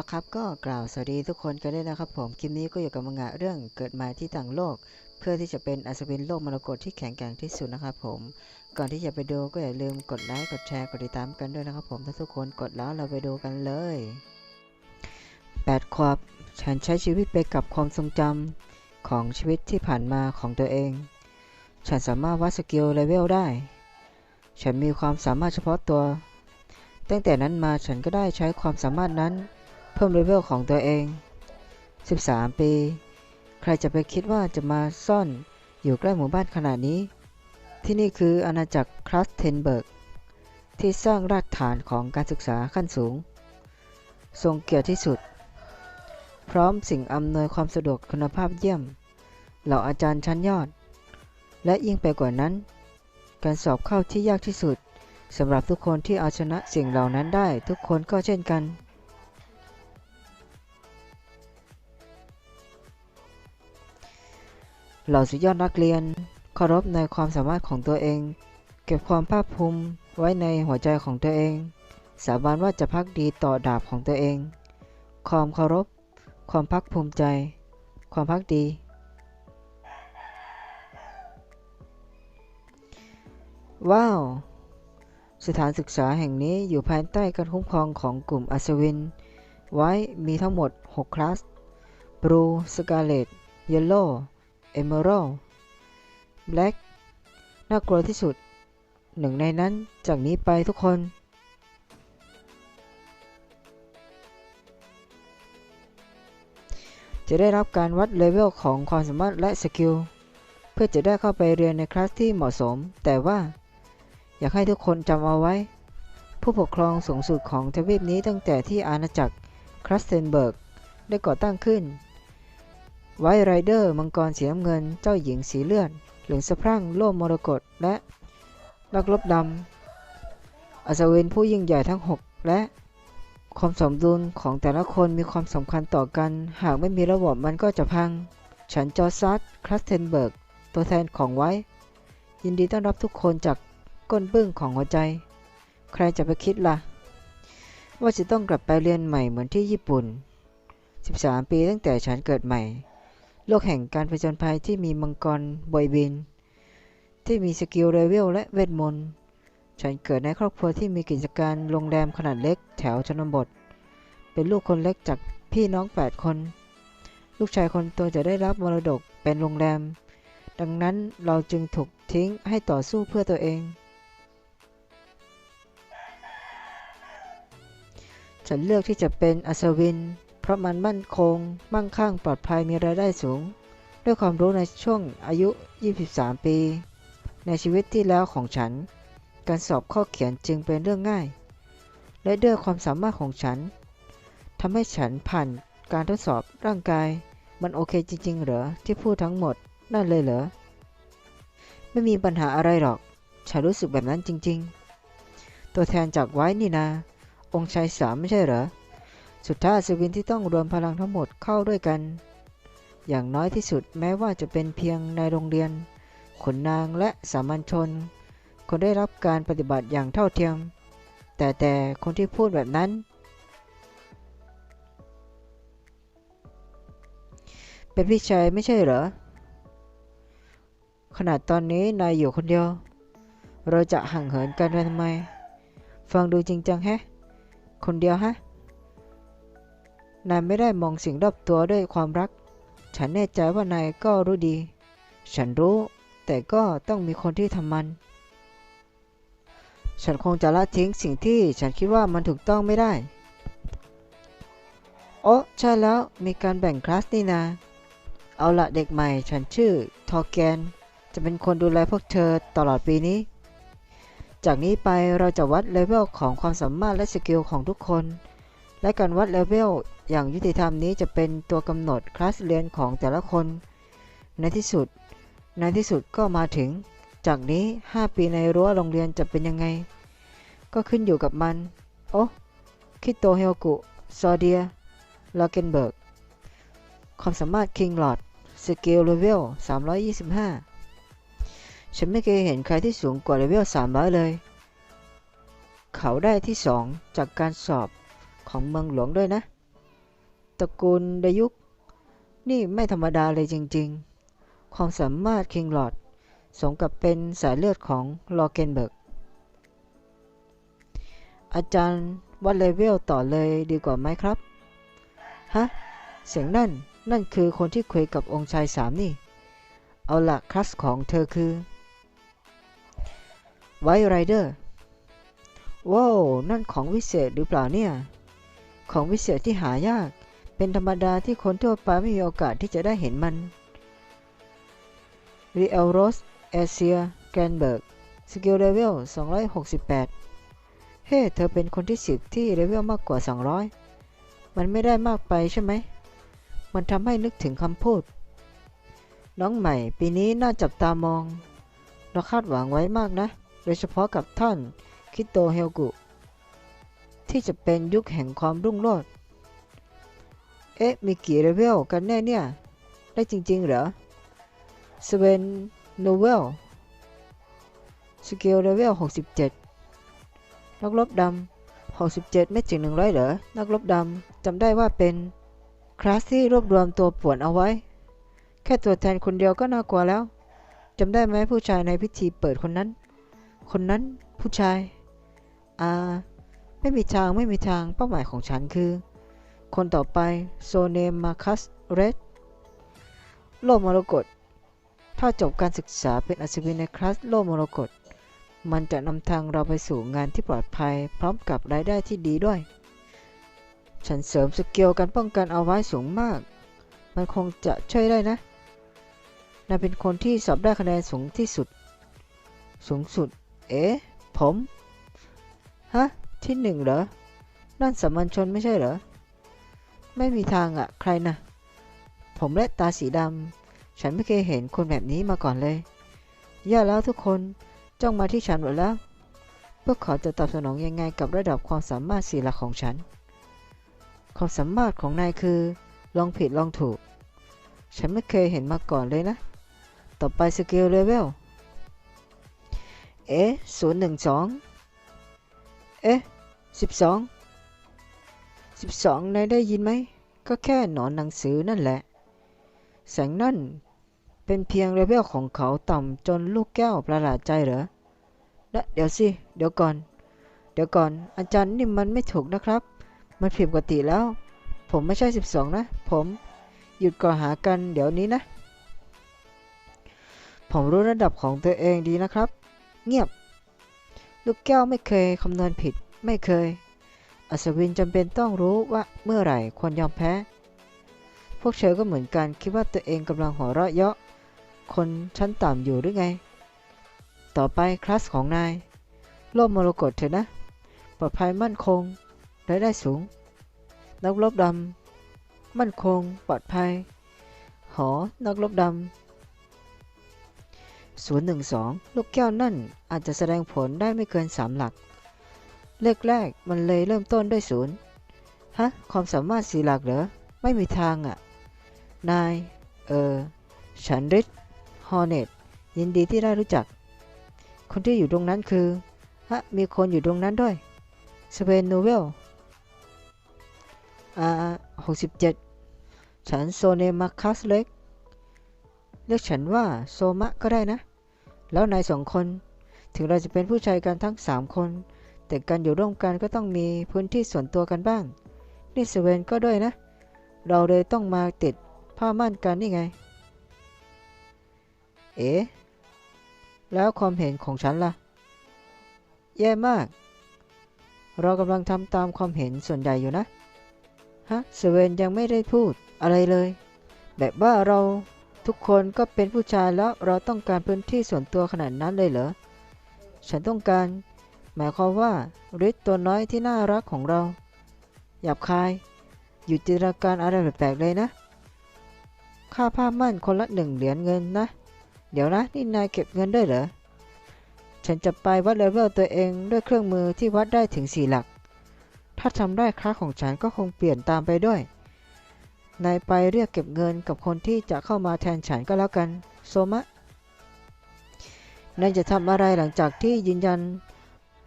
ละครับก็กล่าวสวัสดีทุกคนกันด้วยนะครับผมคลิปนี้ก็อยู่กับมังงะเรื่องเกิดมาที่ต่างโลก เพื่อที่จะเป็นอัศวินโลกมรกตที่แข็งแกร่งที่สุดนะครับผม ก่อนที่จะไปดูก็อย่าลืมกดไลค์กดแชร์กดติดตามกันด้วยนะครับผมถ้าทุกคนกดแล้วเราไปดูกันเลย 8 ขวบฉันใช้ชีวิตไปกับความทรงจำของชีวิตที่ผ่านมาของตัวเอง ฉันสามารถวัดสกิลเลเวลได้ ฉันมีความสามารถเฉพาะตัว ตั้งแต่นั้นมาฉันก็ได้ใช้ความสามารถนั้น เพิ่มเลเวลของตัวเอง 13 ปี ใครจะไปคิดว่าจะมาซ่อนอยู่ใกล้หมู่บ้านขนาดนี้ ที่นี่คืออาณาจักรคลัสเทนเบิร์ก ที่สร้างรากฐานของการศึกษาขั้นสูง ทรงเกียรติที่สุด พร้อมสิ่งอำนวยความสะดวกคุณภาพเยี่ยม เหล่าอาจารย์ชั้นยอด และยิ่งไปกว่านั้น การสอบเข้าที่ยากที่สุดสำหรับทุกคนที่เอาชนะสิ่งเหล่านั้นได้ทุกคนก็เช่นกัน เหล่าสุดยอดนักเรียนเคารพในความสามารถของตัวเอง เก็บความภาคภูมิไว้ในหัวใจของตัวเอง สาบานว่าจะพักดีต่อดาบของตัวเอง ความเคารพ ความพักภูมิใจ ความพักดี ว้าว สถานศึกษาแห่งนี้อยู่ภายใต้การคุ้มครองของกลุ่มอัศวิน ไว้มีทั้งหมด 6 คลาส Blue Scarlet Yellow Emerald Black น่ากลัวที่สุด หนึ่งในนั้นจากนี้ไปทุกคน จะได้รับการวัดเลเวลของความสามารถและสกิล เพื่อจะได้เข้าไปเรียนในคลาสที่เหมาะสม แต่ว่า อยากให้ทุกคนจำเอาไว้ ผู้ปกครองสูงสุดของทวีปนี้ตั้งแต่ที่อาณาจักรครัสเทนเบิร์กได้ก่อตั้งขึ้น ไวท์ไรเดอร์มังกรสีน้ำเงิน เจ้าหญิงสีเลือด เหลืองสะพรั่งโล่มรกตและนักรบดำอัศวินผู้ยิ่งใหญ่ทั้ง 6 และความสมดุลของแต่ละคนมีความสำคัญต่อกัน หากไม่มีระบบมันก็จะพัง ฉันจอซัสครัสเทนเบิร์ก ตัวแทนของไว้ ยินดีต้อนรับทุกคนจากก้นบึ้งของหัวใจ ใครจะไปคิดล่ะ ว่าจะต้องกลับไปเรียนใหม่เหมือนที่ญี่ปุ่น 13 ปีตั้งแต่ฉันเกิดใหม่ โลกแห่งการผจญภัยที่มีมังกรบอยบิน ที่มีสกิลเรเวลและเวทมนต์ฉันเกิดในครอบครัวที่มีกิจการโรงแรมขนาดเล็กแถวชนบท เป็นลูกคนเล็กจากพี่น้อง 8 คน ลูกชายคนโตจะได้รับมรดกเป็นโรงแรม ดังนั้นเราจึงถูกทิ้งให้ต่อสู้เพื่อตัวเอง ฉันเลือกที่จะเป็นอัศวิน เพราะมันมั่นคง มั่งคั่งปลอดภัยมีรายได้สูง ด้วยความรู้ในช่วงอายุ 23 ปี ในชีวิตที่แล้วของฉัน การสอบข้อเขียนจึงเป็นเรื่องง่าย และด้วยความสามารถของฉันทำให้ฉันผ่านการทดสอบร่างกาย มันโอเคจริง ๆ เหรอที่พูดทั้งหมดนั่นเลยเหรอ ไม่มีปัญหาอะไรหรอก ฉันรู้สึกแบบนั้นจริง ๆ ตัวแทนจากไว้นี่นา องค์ชายสามไม่ใช่เหรอ สุดท้ายอัศวินที่ต้องรวมพลังทั้งหมดเข้าด้วยกัน อย่างน้อยที่สุดแม้ว่าจะเป็นเพียงในโรงเรียนขนนางและสามัญชน คนได้รับการปฏิบัติอย่างเท่าเทียม แต่แต่คนที่พูดแบบนั้น เป็นพี่ชายไม่ใช่เหรอ ขนาดตอนนี้นายอยู่คนเดียว เราจะห่างเหินกันไปทำไม ฟังดูจริงจังแฮะ คนเดียวฮะ นายไม่ได้มองสิ่งรอบตัวด้วยความรัก ฉันแน่ใจว่านายก็รู้ดี ฉันรู้ แต่ก็ต้องมีคนที่ทำมัน ฉันคงจะละทิ้งสิ่งที่ฉันคิดว่ามันถูกต้องไม่ได้ โอ้ใช่แล้วมีการแบ่งคลาสนี่นา เอาละเด็กใหม่ ฉันชื่อทอร์แกน จะเป็นคนดูแลพวกเธอตลอดปีนี้ จากนี้ไปเราจะวัดเลเวลของความสามารถและสกิลของทุกคน และการวัดเลเวลอย่างยุติธรรมนี้จะเป็นตัวกำหนดคลาสเรียนของแต่ละคน ในที่สุด ในที่สุดก็มาถึง จากนี้ 5 ปีในรั้วโรงเรียนจะเป็นยังไง ก็ขึ้นอยู่กับมัน โอ้คิโตเฮโอกุซอเดียลอเกนเบิร์ก ความสามารถคิงลอดสกิลเลเวล 325 ฉันไม่เคยเห็นใครที่สูงกว่าเลเวล 300 เลย เขาได้ที่ 2 จากการสอบ ของเมืองหลวงด้วยนะ ตระกูลดยุกนี่ไม่ธรรมดาเลยจริงๆ ความสามารถคิงหลอดสมกับเป็นสายเลือดของลอเกนเบิร์ก อาจารย์วัดเลเวลต่อเลยดีกว่าไหมครับ ฮะ เสียงนั่น นั่นคือคนที่คุยกับองค์ชายสามนี่ เอาละคลาสของเธอคือ ไวไรเดอร์ว้าว นั่นของวิเศษหรือเปล่าเนี่ย ของวิเศษที่หายาก เป็นธรรมดาที่คนทั่วไปไม่มีโอกาสที่จะได้เห็นมัน r e a l r o s เอเชียแกรนเบิร์กสกิลเลเวล268 เฮ้ เธอเป็นคนที่สิบที่เลเวลมากกว่า 200 มันไม่ได้มากไปใช่ไหม มันทำให้นึกถึงคำพูด น้องใหม่ปีนี้น่าจับตามอง เราคาดหวังไว้มากนะ โดยเฉพาะกับท่าน คิโตเฮลกุ ที่จะเป็นยุคแห่งความรุ่งโรจน์ เอ๊ะ มีกี่เลเวลกันแน่เนี่ย ได้จริง ๆ เหรอสเวนโนเวลสเกลเลเวล67 นักรบดำ67 ไม่ถึง 100 เหรอ นักรบดำจำได้ว่าเป็นคลาสที่รวบรวมตัวป่วนเอาไว้ แค่ตัวแทนคนเดียวก็น่ากลัวแล้วจำได้ไหมผู้ชายในพิธีเปิดคนนั้น คนนั้นผู้ชาย อ่า ไม่มีทางไม่มีทางเป้าหมายของฉันคือ คนต่อไปโซเนมมาคัสเรดโลกมรกตถ้าจบการศึกษาเป็นอัศวินในคลาสโลกมรกตมันจะนำทางเราไปสู่งานที่ปลอดภัย พร้อมกับรายได้ที่ดีด้วย ฉันเสริมสกิลการป้องกันเอาไว้สูงมาก มันคงจะช่วยได้นะนายเป็นคนที่สอบได้คะแนนสูงที่สุด สูงสุด เอ๊ะ ผม ฮะ ที่หนึ่งเหรอ นั่นสามัญชนไม่ใช่เหรอ ไม่มีทางอะใครนะ ผมและตาสีดำ ฉันไม่เคยเห็นคนแบบนี้มาก่อนเลยย่าแล้วทุกคนจ้องมาที่ฉันหมดแล้วเพื่อขอจะตอบสนองยังไงกับระดับความสามารถสีหลักของฉัน ความสามารถของนายคือ ลองผิดลองถูก ฉันไม่เคยเห็นมาก่อนเลยนะ ต่อไปสกิลเลเวล เอ๊ะศูนย์หนึ่งสองเอ๊ะ สิบสองสิบสองนายได้ยินไหม ก็แค่หนอนหนังสือนั่นแหละ แสงนั่นเป็นเพียงเลเวลของเขาต่ำจนลูกแก้วประหลาดใจเหรอและเดี๋ยวสิ เดี๋ยวก่อน เดี๋ยวก่อน อาจารย์นี่มันไม่ถูกนะครับ มันผิดปกติแล้ว ผมไม่ใช่ 12 นะ ผมหยุดก่อหากันเดี๋ยวนี้นะ ผมรู้ระดับของตัวเองดีนะครับ เงียบ ลูกแก้วไม่เคยคำนวณผิด ไม่เคย อัศวินจำเป็นต้องรู้ว่าเมื่อไหร่ควรยอมแพ้ พวกเธอก็เหมือนกันคิดว่าตัวเองกำลังหัวเราะเยาะ คนชั้นต่ำอยู่หรือไง ต่อไปคลาสของนาย โลกมรกตเถอะนะ ปลอดภัยมั่นคงรายได้สูง นักรบดำ มั่นคง ปลอดภัย หอ นักรบดำศูนย์หนึ่งสองลูกแก้วนั่นอาจจะแสดงผลได้ไม่เกินสามหลัก เลขแรกมันเลยเริ่มต้นด้วยศูนย์ฮะ ความสามารถสีหลักเหรอ ไม่มีทางอะ นาย เออ ฉันริดฮอร์เนตยินดีที่ได้รู้จัก คนที่อยู่ตรงนั้นคือ ฮะ มีคนอยู่ตรงนั้นด้วย สเปนโนเวล อ่าหกสิบเจ็ดฉันโซเนมาคัสเล็ก เรียกฉันว่าโซมะก็ได้นะ แล้วนายสองคน ถึงเราจะเป็นผู้ชายกันทั้งสามคน แต่การอยู่ร่วมกันก็ต้องมีพื้นที่ส่วนตัวกันบ้าง นี่สเวนก็ด้วยนะ เราเลยต้องมาติดผ้าม่านกันนี่ไง เอ๋แล้วความเห็นของฉันล่ะ แย่มาก เรากำลังทำตามความเห็นส่วนใหญ่อยู่นะ ฮะเซเวนยังไม่ได้พูดอะไรเลย แบบว่าเราทุกคนก็เป็นผู้ชายแล้วเราต้องการพื้นที่ส่วนตัวขนาดนั้นเลยเหรอ ฉันต้องการ หมายความว่าฤทธิ์ตัวน้อยที่น่ารักของเรา หยาบคาย อยู่จินตนาการอะไรแปลกๆเลยนะ ค่าผ้ามั่นคนละหนึ่งเหรียญเงินนะ เดี๋ยวนะ นี่นายเก็บเงินด้วยเหรอ ฉันจะไปวัดเลเวลตัวเองด้วยเครื่องมือที่วัดได้ถึงสี่หลัก ถ้าทำได้ค่าของฉันก็คงเปลี่ยนตามไปด้วย นายไปเรียกเก็บเงินกับคนที่จะเข้ามาแทนฉันก็แล้วกัน โซมะนายจะทำอะไรหลังจากที่ยืนยัน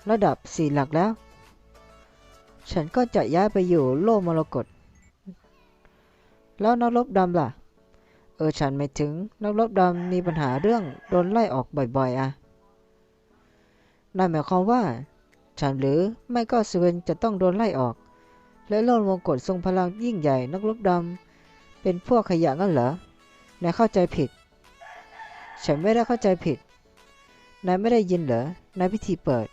ระดับสี่หลักแล้ว ฉันก็จะย้ายไปอยู่โลกมรกต แล้วนักรบดำล่ะ เออฉันไม่ถึงนักรบดำมีปัญหาเรื่องโดนไล่ออกบ่อยๆอะนั่นหมายความว่า ฉันหรือไม่ก็สเวนจะต้องโดนไล่ออก และโลนวงกฏทรงพลังยิ่งใหญ่นักรบดำเป็นพวกขยะงั้นเหรอนายเข้าใจผิด ฉันไม่ได้เข้าใจผิดนายไม่ได้ยินเหรอในพิธีเปิด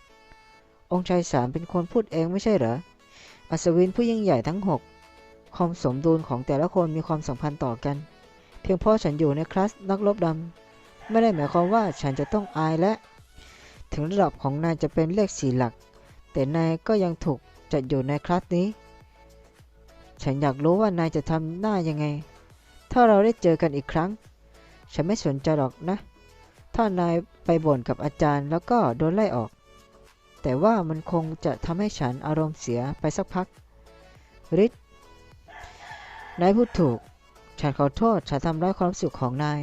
องค์ชายสามเป็นคนพูดเองไม่ใช่เหรอ อัศวินผู้ยิ่งใหญ่ทั้งหกความสมดุลของแต่ละคนมีความสัมพันธ์ต่อกัน เพียงเพราะฉันอยู่ในคลาสนักรบดำ ไม่ได้หมายความว่าฉันจะต้องอายและ ถึงระดับของนายจะเป็นเลขสี่หลัก แต่นายก็ยังถูกจัดอยู่ในคลาสนี้ ฉันอยากรู้ว่านายจะทำหน้ายังไง ถ้าเราได้เจอกันอีกครั้ง ฉันไม่สนใจหรอกนะ ถ้านายไปบ่นกับอาจารย์แล้วก็โดนไล่ออก แต่ว่ามันคงจะทำให้ฉันอารมณ์เสียไปสักพักริดนายพูดถูก ฉันขอโทษ ฉันทำร้ายความสึกของนาย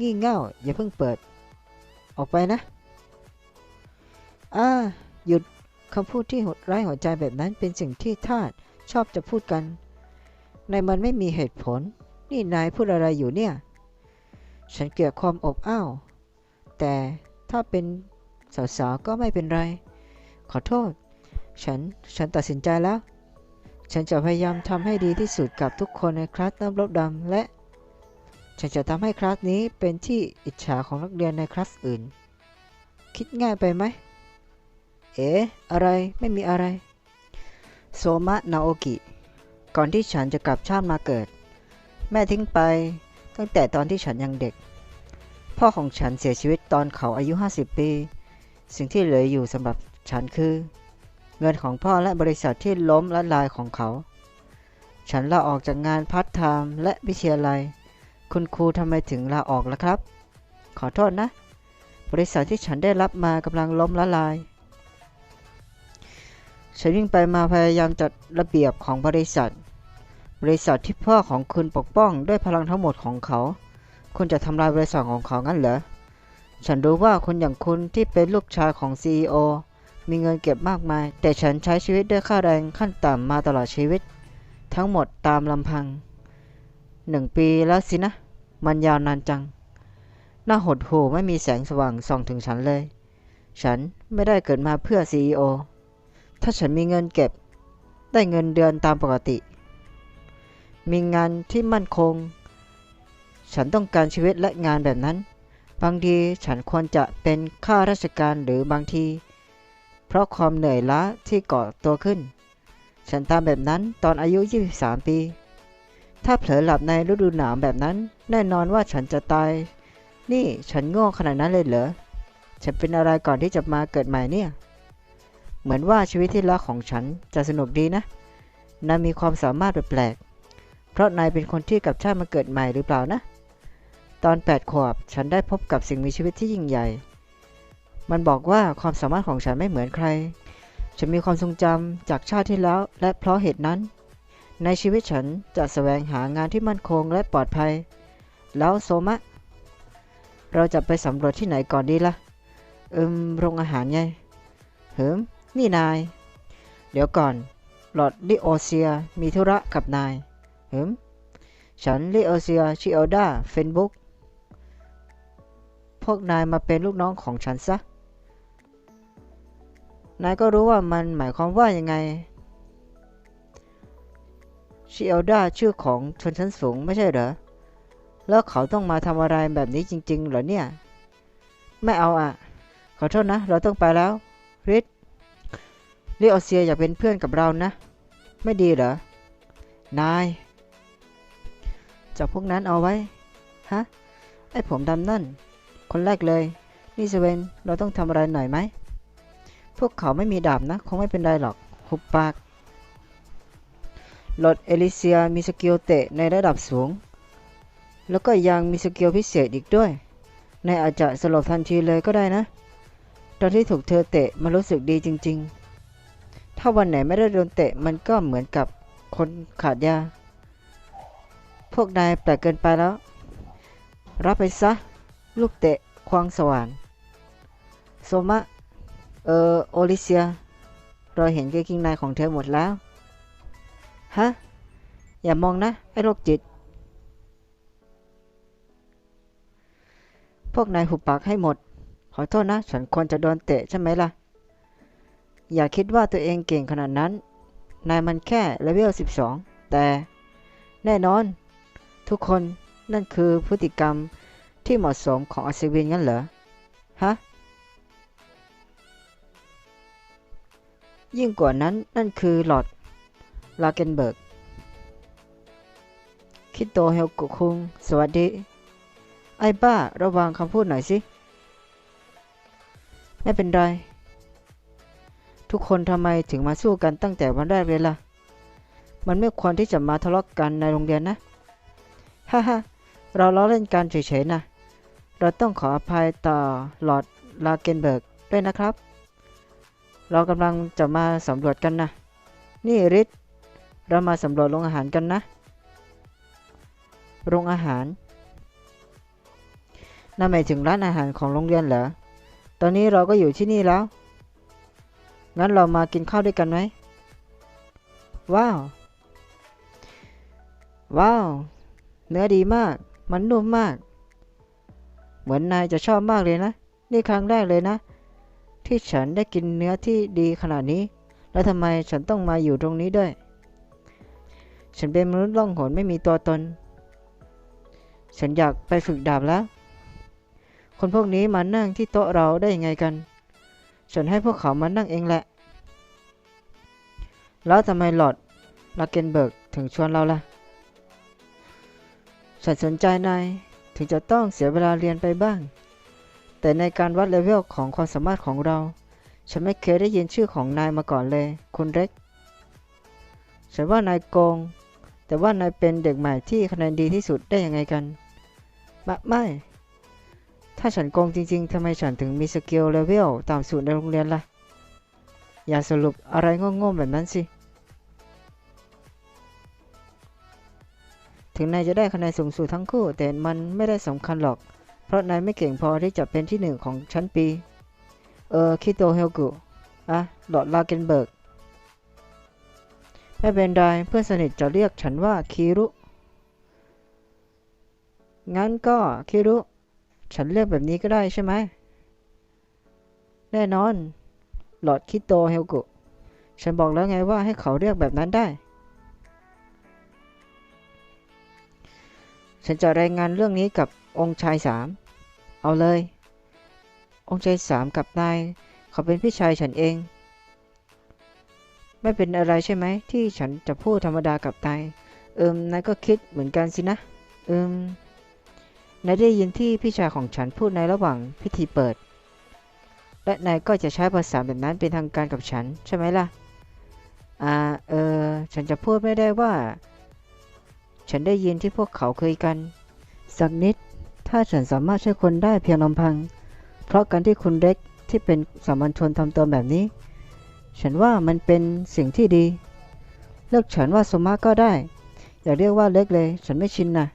งี่เง่า อย่าเพิ่งเปิด ออกไปนะ อ่า หยุดคำพูดที่หดร้ายหัวใจแบบนั้นเป็นสิ่งที่ทาสชอบจะพูดกัน ในมันไม่มีเหตุผล นี่นายพูดอะไรอยู่เนี่ย ฉันเกลียดความอบอ้าว แต่ถ้าเป็น สาวๆก็ไม่เป็นไร ขอโทษ ฉัน ฉันตัดสินใจแล้ว ฉันจะพยายามทำให้ดีที่สุดกับทุกคนในคลาสน้ำรบดำและ ฉันจะทำให้คลาสนี้เป็นที่อิจฉาของนักเรียนในคลาสอื่น คิดง่ายไปไหม เอ๋อะไรไม่มีอะไร โซมะนาโอกิ ก่อนที่ฉันจะกลับชาติมาเกิด แม่ทิ้งไปตั้งแต่ตอนที่ฉันยังเด็กพ่อของฉันเสียชีวิตตอนเขาอายุ 50 ปี สิ่งที่เหลืออยู่สำหรับฉันคือ เงินของพ่อและบริษัทที่ล้มละลายของเขา ฉันลาออกจากงานพาร์ทไทม์และวิทยาลัย คุณครูทำไมถึงลาออกล่ะครับ ขอโทษนะ บริษัทที่ฉันได้รับมากำลังล้มละลาย ฉันวิ่งไปมาพยายามจัดระเบียบของบริษัท บริษัทที่พ่อของคุณปกป้องด้วยพลังทั้งหมดของเขา คุณจะทำลายบริษัทของเขางั้นเหรอ ฉันรู้ว่าคนอย่างคุณที่เป็นลูกชายของ CEO มีเงินเก็บมากมาย แต่ฉันใช้ชีวิตด้วยค่าแรงขั้นต่ำมาตลอดชีวิต ทั้งหมดตามลำพังหนึ่งปีแล้วสินะ มันยาวนานจัง หน้าหดหูไม่มีแสงสว่างส่องถึงฉันเลย ฉันไม่ได้เกิดมาเพื่อ CEO ถ้าฉันมีเงินเก็บ ได้เงินเดือนตามปกติ มีงานที่มั่นคง ฉันต้องการชีวิตและงานแบบนั้น บางทีฉันควรจะเป็นข้าราชการหรือบางที เพราะความเหนื่อยล้าที่ก่อตัวขึ้น ฉันทำแบบนั้นตอนอายุ 23 ปี ถ้าเผลอหลับในฤดูหนาวแบบนั้น แน่นอนว่าฉันจะตาย นี่ฉันโง่ขนาดนั้นเลยเหรอ ฉันเป็นอะไรก่อนที่จะมาเกิดใหม่เนี่ย เหมือนว่าชีวิตที่รักของฉันจะสนุกดีนะ นายมีความสามารถแปลกๆเพราะนายเป็นคนที่กับชาติมาเกิดใหม่หรือเปล่านะ ตอนแปดขวบ ฉันได้พบกับสิ่งมีชีวิตที่ยิ่งใหญ่ มันบอกว่าความสามารถของฉันไม่เหมือนใคร ฉันมีความทรงจำจากชาติที่แล้ว และเพราะเหตุนั้น ในชีวิตฉันจะแสวงหางานที่มั่นคงและปลอดภัย แล้วโซมะ เราจะไปสำรวจที่ไหนก่อนดีละ่ะอิมโรงอาหารไงเหิมนี่นาย เดี๋ยวก่อน หลอดลิโอเซียมีธุระกับนายเหิมฉันลิโอเซีย ชิโอดา เฟนบุก พวกนายมาเป็นลูกน้องของฉันซะ นายก็รู้ว่ามันหมายความว่ายังไง ชิโอดาชื่อของชนชั้นสูงไม่ใช่เหรอ แล้วเขาต้องมาทำอะไรแบบนี้จริง ๆ เหรอเนี่ย ไม่เอาอะ ขอโทษนะ เราต้องไปแล้วริดลิโอเซียอยากเป็นเพื่อนกับเรานะ ไม่ดีเหรอ นาย จับพวกนั้นเอาไว้ ฮะ ไอ้ผมดำนั่น คนแรกเลย นี่เซเวนเราต้องทำอะไรหน่อยไหม พวกเขาไม่มีดาบนะ คงไม่เป็นไรหรอก หุบปากหลอดเอลิเซียมีสกิลเตะในระดับสูง แล้วก็ยังมีสกิลพิเศษอีกด้วยในอาจจะสลบทันทีเลยก็ได้นะ ตอนที่ถูกเธอเตะมันรู้สึกดีจริง ๆ ถ้าวันไหนไม่ได้โดนเตะมันก็เหมือนกับคนขาดยา พวกนายแปลกเกินไปแล้ว รับไปซะ ลูกเตะควางสว่านโซมะ เออโอลิเซีย เราเห็นเกางเกงในของเธอหมดแล้ว ฮะ อย่ามองนะ ไอ้โรคจิต พวกนายหุบปากให้หมด ขอโทษนะ ฉันควรจะโดนเตะใช่ไหมล่ะ อย่าคิดว่าตัวเองเก่งขนาดนั้น นายมันแค่เลเวล 12 แต่แน่นอน ทุกคนนั่นคือพฤติกรรม ที่เหมาะสมของอัศวินงั้นเหรอ ฮะ ยิ่งกว่านั้นนั่นคือหลอดลาเกนเบิร์ก คิโตเฮลกุคุง สวัสดี ไอ้บ้า ระวังคำพูดหน่อยสิ ไม่เป็นไร ทุกคนทำไมถึงมาสู้กันตั้งแต่วันแรกเลยล่ะ มันไม่ควรที่จะมาทะเลาะกกันในโรงเรียนนะ ฮ่าฮ่าเราล้อเล่นกันเฉยๆนะ เราต้องขออภัยต่อหลอดลาเกนเบิร์กด้วยนะครับ เรากำลังจะมาสำรวจกันนะ นี่ริดเรามาสำรวจโรงอาหารกันนะ โรงอาหารนั่นหมายถึงร้านอาหารของโรงเรียนเหรอ ตอนนี้เราก็อยู่ที่นี่แล้ว งั้นเรามากินข้าวด้วยกันไหม ว้าว ว้าว เนื้อดีมาก มันนุ่มมาก เหมือนนายจะชอบมากเลยนะ นี่ครั้งแรกเลยนะ ที่ฉันได้กินเนื้อที่ดีขนาดนี้ แล้วทำไมฉันต้องมาอยู่ตรงนี้ด้วย ฉันเป็นมนุษย์ล่องหนไม่มีตัวตน ฉันอยากไปฝึกดาบแล้ว คนพวกนี้มานั่งที่โต๊ะเราได้ยังไงกัน ฉันให้พวกเขามานั่งเองแหละ แล้วทำไมหลอดลาเกนเบิร์กถึงชวนเราล่ะ ฉันสนใจนาย ถึงจะต้องเสียเวลาเรียนไปบ้าง แต่ในการวัดเลเวลของความสามารถของเรา ฉันไม่เคยได้ยินชื่อของนายมาก่อนเลย คุณเร็ก ฉันว่านายโกง แต่ว่านายเป็นเด็กใหม่ที่คะแนนดีที่สุดได้ยังไงกันมะไม่ ถ้าฉันโกงจริงๆทำไมฉันถึงมีสกิลเลเวลต่ำสุดในโรงเรียนล่ะ อย่าสรุปอะไรโง่ๆแบบนั้นสิ ถึงนายจะได้คะแนนสูงสุดทั้งคู่ แต่มันไม่ได้สำคัญหรอก เพราะนายไม่เก่งพอที่จะเป็นที่หนึ่งของชั้นปี เออคิโตเฮลกุอะหลอดลาเกนเบิร์กไม่เป็นไรเพื่อนสนิทจะเรียกฉันว่าคิรุ งั้นก็คิรุ ฉันเรียกแบบนี้ก็ได้ใช่ไหม แน่นอน หลอดคิโตเฮลกุ ฉันบอกแล้วไงว่าให้เขาเรียกแบบนั้นได้ ฉันจะรายงานเรื่องนี้กับองค์ชายสาม เอาเลย องค์ชายสามกับนายเขาเป็นพี่ชายฉันเอง ไม่เป็นอะไรใช่ไหมที่ฉันจะพูดธรรมดากับนาย เอิมนายก็คิดเหมือนกันสินะ เอิมนายได้ยินที่พี่ชายของฉันพูดในระหว่างพิธีเปิด และนายก็จะใช้ภาษาแบบนั้นเป็นทางการกับฉันใช่ไหมล่ะ อ่า เออ ฉันจะพูดไม่ได้ว่า ฉันได้ยินที่พวกเขาคุยกัน สักนิด ถ้าฉันสามารถช่วยคนได้เพียงลำพัง เพราะการที่คุณเล็กที่เป็นสามัญชนทำตัวแบบนี้ ฉันว่ามันเป็นสิ่งที่ดี เลิกฉันว่าสมาก็ได้ อย่าเรียกว่าเล็กเลย ฉันไม่ชินนะ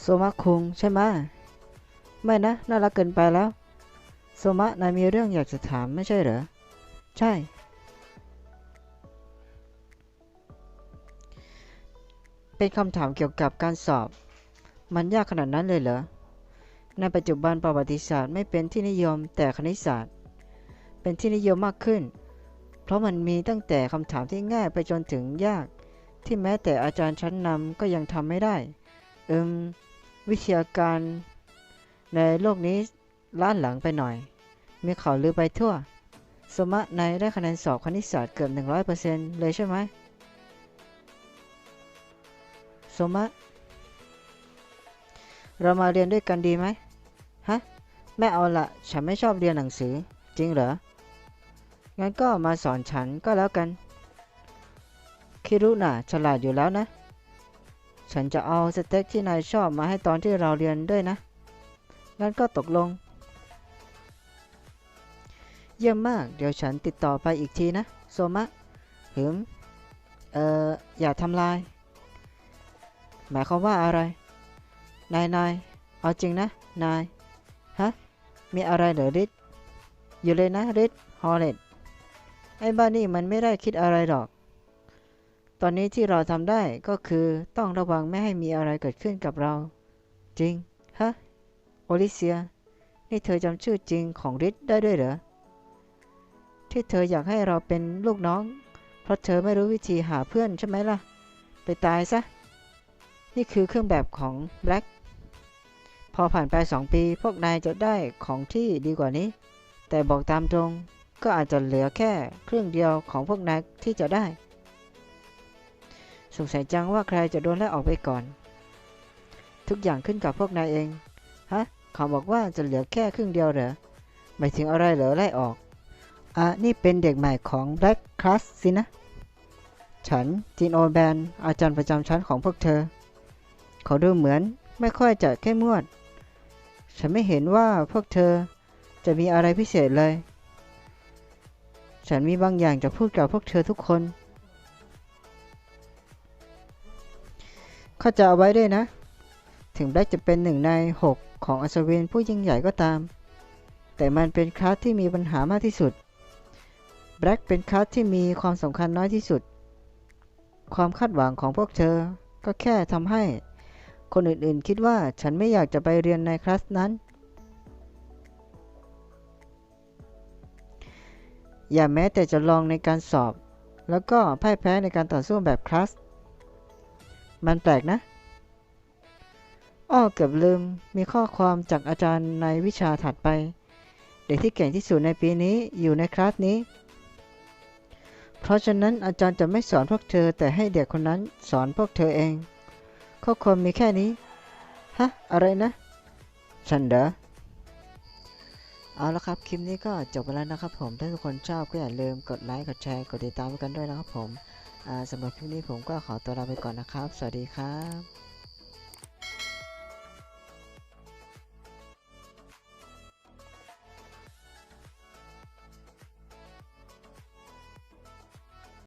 โซมะคุงใช่ไหมไม่นะ น่ารักเกินไปแล้ว โซมะนายมีเรื่องอยากจะถามไม่ใช่เหรอ ใช่ เป็นคำถามเกี่ยวกับการสอบ มันยากขนาดนั้นเลยเหรอ ในปัจจุบันประวัติศาสตร์ไม่เป็นที่นิยมแต่คณิตศาสตร์ เป็นที่นิยมมากขึ้น เพราะมันมีตั้งแต่คำถามที่ง่ายไปจนถึงยาก ที่แม้แต่อาจารย์ชั้นนำก็ยังทำไม่ได้ เอิมวิทยาการ ในโลกนี้ล้าหลังไปหน่อย มีข่าวลือไปทั่ว สมะนายได้คะแนนสอบคณิตศาสตร์เกือบ100%เลยใช่ไหม โซมะเรามาเรียนด้วยกันดีไหมฮะไม่เอาละฉันไม่ชอบเรียนหนังสือ จริงเหรอ งั้นก็มาสอนฉันก็แล้วกัน คิรุน่ะฉลาดอยู่แล้วนะ ฉันจะเอาสเต็กที่นายชอบมาให้ตอนที่เราเรียนด้วยนะ งั้นก็ตกลง เยี่ยมมาก เดี๋ยวฉันติดต่อไปอีกทีนะ โซมะหืม เอ่อ อย่าทำลาย หมายความว่าอะไร นายนายเอาจริงนะ นาย ฮะ มีอะไรเหรอริดอยู่เลยนะริดฮอลเลตไอ้บ้านี่มันไม่ได้คิดอะไรหรอก ตอนนี้ที่เราทำได้ก็คือต้องระวังไม่ให้มีอะไรเกิดขึ้นกับเรา จริง ฮะ โอลิเซีย นี่เธอจำชื่อจริงของริดได้ด้วยเหรอ ที่เธออยากให้เราเป็นลูกน้อง เพราะเธอไม่รู้วิธีหาเพื่อนใช่ไหมล่ะ ไปตายซะ นี่คือเครื่องแบบของแบล็กพอผ่านไปสองปี พวกนายจะได้ของที่ดีกว่านี้ แต่บอกตามตรงก็อาจจะเหลือแค่เครื่องเดียวของพวกนายที่จะได้ สงสัยจังว่าใครจะโดนไล่ออกไปก่อน ทุกอย่างขึ้นกับพวกนายเอง ฮะ เขาบอกว่าจะเหลือแค่ครึ่งเดียวเหรอ หมายถึงอะไรเหรอไล่ออก อะ นี่เป็นเด็กใหม่ของ Black Class สินะ ฉันจีนโอแบนอาจารย์ประจำชั้นของพวกเธอ เขาดูเหมือนไม่ค่อยจะเข้มงวด ฉันไม่เห็นว่าพวกเธอจะมีอะไรพิเศษเลย ฉันมีบางอย่างจะพูดกับพวกเธอทุกคน ข้าจะเอาไว้ด้วยนะ ถึงแบล็กจะเป็นหนึ่งในหกของอัศวินผู้ยิ่งใหญ่ก็ตาม แต่มันเป็นคลาสที่มีปัญหามากที่สุด แบล็กเป็นคลาสที่มีความสำคัญน้อยที่สุด ความคาดหวังของพวกเธอก็แค่ทำให้ คนอื่นๆ คิดว่าฉันไม่อยากจะไปเรียนในคลาสนั้น อย่าแม้แต่จะลองในการสอบ แล้วก็พ่ายแพ้ในการต่อสู้แบบคลาส มันแปลกนะ อ้อเกือบลืม มีข้อความจากอาจารย์ในวิชาถัดไป เด็กที่เก่งที่สุดในปีนี้อยู่ในคลาสนี้เพราะฉะนั้นอาจารย์จะไม่สอนพวกเธอแต่ให้เด็กคนนั้นสอนพวกเธอเอง ข้อความมีแค่นี้ ฮะ อะไรนะ ฉันเดอเอาละครับ คลิปนี้ก็จบไปแล้วนะครับผม ถ้าทุกคนชอบก็อย่าลืมกดไลค์ กดแชร์ กดติดตามกันด้วยนะครับผมสำหรับคลิปนี้ผมก็ขอตัวลาไปก่อนนะครับ สวัสดีครับ